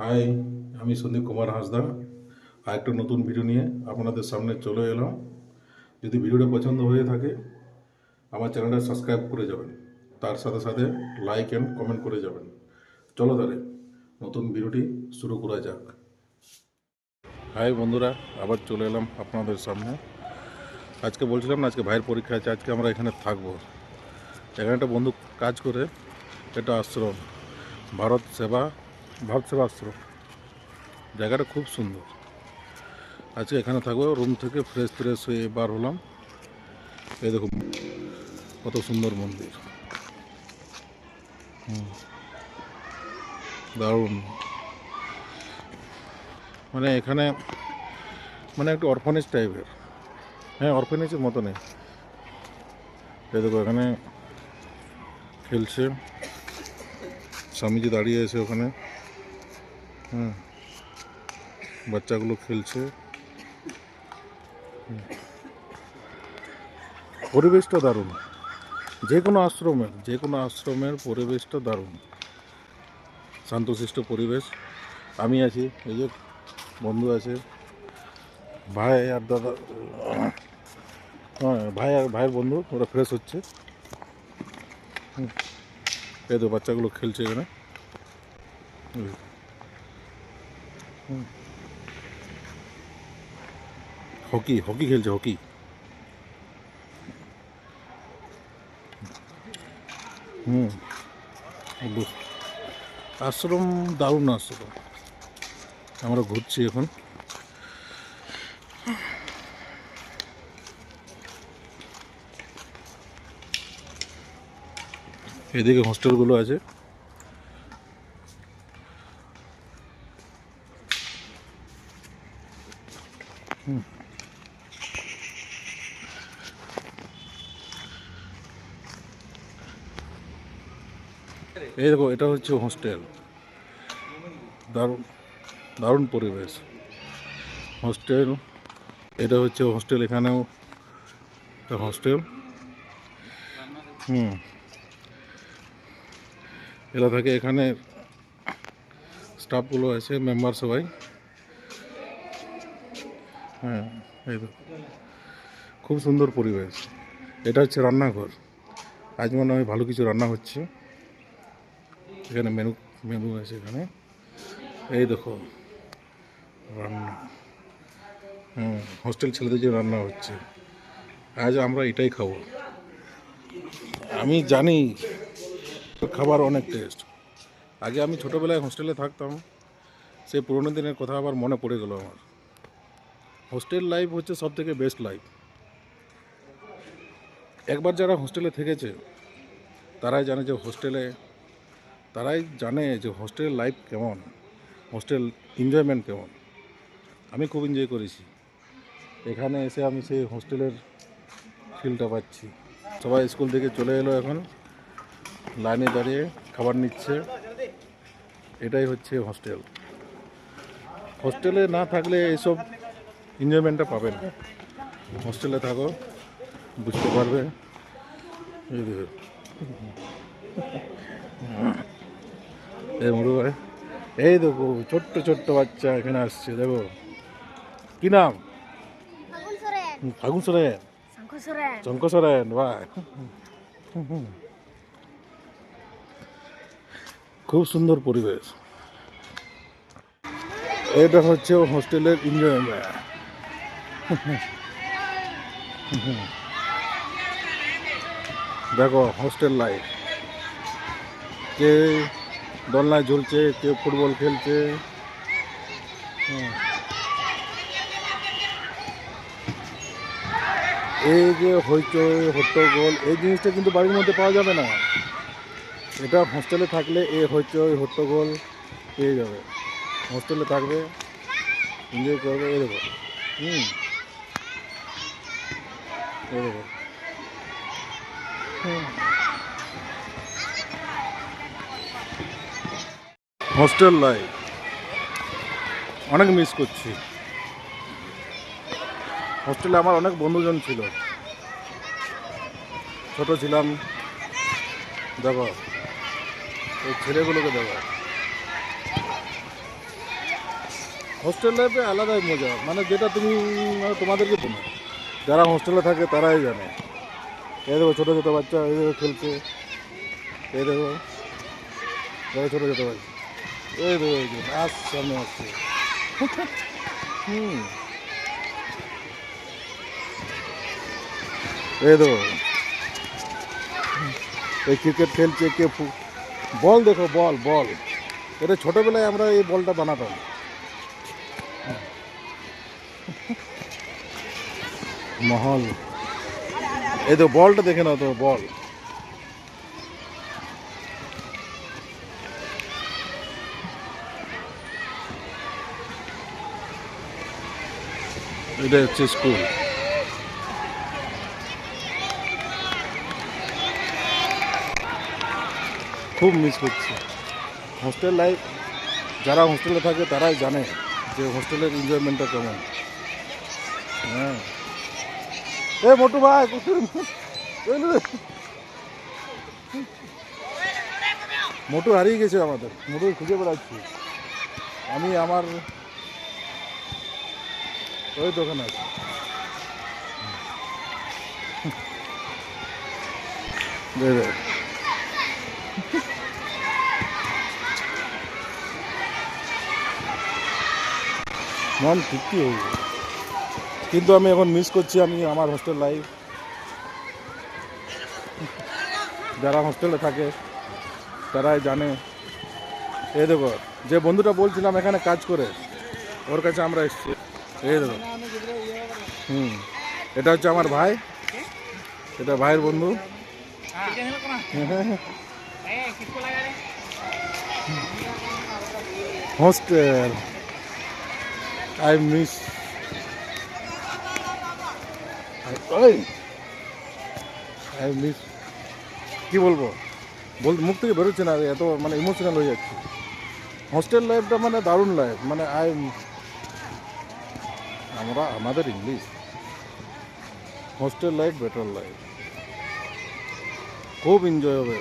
High আমি সন্দীপ কুমার হাঁসদা। আর একটা নতুন ভিডিও নিয়ে আপনাদের সামনে চলে এলাম। যদি ভিডিওটা পছন্দ হয়ে থাকে, আমার চ্যানেলটা সাবস্ক্রাইব করে যাবেন। তার সাথে সাথে লাইক অ্যান্ড কমেন্ট করে যাবেন। চলো তাহলে, নতুন ভিডিওটি শুরু করা যাক। হাই বন্ধুরা, আবার চলে এলাম আপনাদের সামনে। আজকে বলছিলাম না, আজকে ভাইয়ের পরীক্ষা আছে, আজকে আমরা এখানে থাকব। এখানে একটা বন্ধু কাজ করে, এটা আশ্রম। ভারত সেবা সেবা আশ্রম জায়গাটা খুব সুন্দর। আজকে এখানে থাকব রুম থেকে ফ্রেশ ফ্রেশ হয়ে বার হলাম। এই দেখুন, কত সুন্দর মন্দির। দারুণ। মানে এখানে মানে একটু অরফানেজ টাইপের হ্যাঁ অরফানেজের মতো নেই। এই দেখো, এখানে খেলছে। স্বামীজি দাঁড়িয়ে আছে ওখানে। হুম। বাচ্চাগুলো খেলছে। পরিবেশটা দারুণ। যে কোনো আশ্রমের, যে কোনো আশ্রমের পরিবেশটা দারুণ। শান্তশিষ্ট পরিবেশ। আমি আছি, এই যে বন্ধু আছে। ভাই আর দাদা হ্যাঁ ভাই আর, ভাইয়ের বন্ধু, ওরা ফ্রেশ হচ্ছে। এই তো বাচ্চাগুলো খেলছে এখানে। হকি হকি খেলছে হকি। হুম। আশ্রম দারুণ আশ্রম। আমরা ঘুরছি এখন। এদিকে হোস্টেলগুলো আছে। এই দেখো, এটা হচ্ছে হোস্টেল দারুণ দারুণ পরিবেশ। হোস্টেল এটা হচ্ছে হোস্টেল এখানেও একটা হোস্টেল হুম। এরা থাকে এখানে। স্টাফগুলো আছে মেম্বার সবাই। হ্যাঁ এই তো খুব সুন্দর পরিবেশ। এটা হচ্ছে রান্নাঘর। আজ মনে হয় ভালো কিছু রান্না হচ্ছে। এখানে মেনু মেনু আছে এখানে। এই দেখো, রান্না। হুম হোস্টেল ছেলেদের যে রান্না হচ্ছে। আজ আমরা এটাই খাব। আমি জানি খাবার অনেক টেস্ট আগে আমি ছোটোবেলায় হোস্টেলে থাকতাম সেই পুরোনো দিনের কথা আবার মনে পড়ে গেল আমার। হোস্টেল লাইফ হচ্ছে সব থেকে বেস্ট লাইফ একবার যারা হোস্টেলে থেকেছে, তারাই জানে যে হোস্টেলে তারাই জানে যে হোস্টেল লাইফ কেমন হোস্টেল এনজয়মেন্ট কেমন। আমি খুব এনজয় করেছি। এখানে এসে আমি সেই হোস্টেলের ফিলটা পাচ্ছি। সবাই স্কুল থেকে চলে এলো এখন। লাইনে দাঁড়িয়ে খাবার নিচ্ছে। এটাই হচ্ছে হোস্টেল হোস্টেলে না থাকলে এইসব এনজয়মেন্টটা পাবেন হোস্টেলে থাকো, বুঝতে পারবে। এই। এই এই দেখো ছোট্ট ছোট্ট বাচ্চা এখানে আসছে দেখো। কি নাম? ফাগুন সোরেন। ফাগুন সোরেন। ভাই খুব সুন্দর পরিবেশ। এটা হচ্ছে হোস্টেলের এনজয়মেন্ট দেখো হোস্টেল লাইফ। কে দোলনায় ঝুলছে, কেউ ফুটবল খেলছে। হুম। এই যে হইচই, হট্টগোল, এই জিনিসটা কিন্তু বাড়ির মধ্যে পাওয়া যাবে না। এটা হোস্টেলে থাকলে এই হইচই, হট্টগোল পেয়ে যাবে। হোস্টেলে থাকবে এনজয় করবে দেখো। হুম। এই দেখো। Hostel life. অনেক মিস করছি। হোস্টেলে আমার অনেক বন্ধুজন ছিল। ছোট ছিলাম। দেখো এই ছেলেগুলোকে দেখো হোস্টেল লাইফে আলাদাই মজা। মানে যেটা তুমি মানে তোমাদেরকে বলো যারা হোস্টেলে থাকে তারাই জানে। এই দেখো ছোটো ছোটো বাচ্চা, এই দেখো খেলছে। এই দেখো। ছোটো ছোটো বাচ্চা। এই দেখো এই আস সামনে আসছে হুম। এই দেখো। এই ক্রিকেট খেলছে কে বল দেখো, বল বল। এটা ছোটোবেলায় আমরা এই বলটা বানাতাম। মহল। এই তো বলটা দেখে নাও তো, বল। এটা হচ্ছে স্কুল। খুব মিস করছি। হোস্টেল লাইফ যারা হোস্টেলে থাকে তারাই জানে যে হোস্টেলের এনজয়মেন্টটা কেমন। হ্যাঁ। এ মোটু ভাই মোটু হারিয়ে গেছে আমাদের। মোটু খুঁজে বেড়াচ্ছি। আমি আমার ওই দোকানে আছে। মন ঠিকই হয়ে। কিন্তু আমি এখন মিস করছি আমি আমার হোস্টেল লাইফ যারা হোস্টেলে থাকে, তারাই জানে এ দেখো, যে বন্ধুটা বলছিলাম এখানে কাজ করে, ওর কাছে আমরা এসেছি এই হুম, এটা হচ্ছে আমার ভাই। এটা ভাইয়ের বন্ধু। Hostel. I miss. I miss. কি বলব? বল, মুখ থেকে বেরোচ্ছে না, এত মানে ইমোশনাল হয়ে যাচ্ছে। হোস্টেল লাইফটা মানে দারুণ লাইফ মানে আই আমরা আমাদের English hostel life better life খুব এনজয় হবে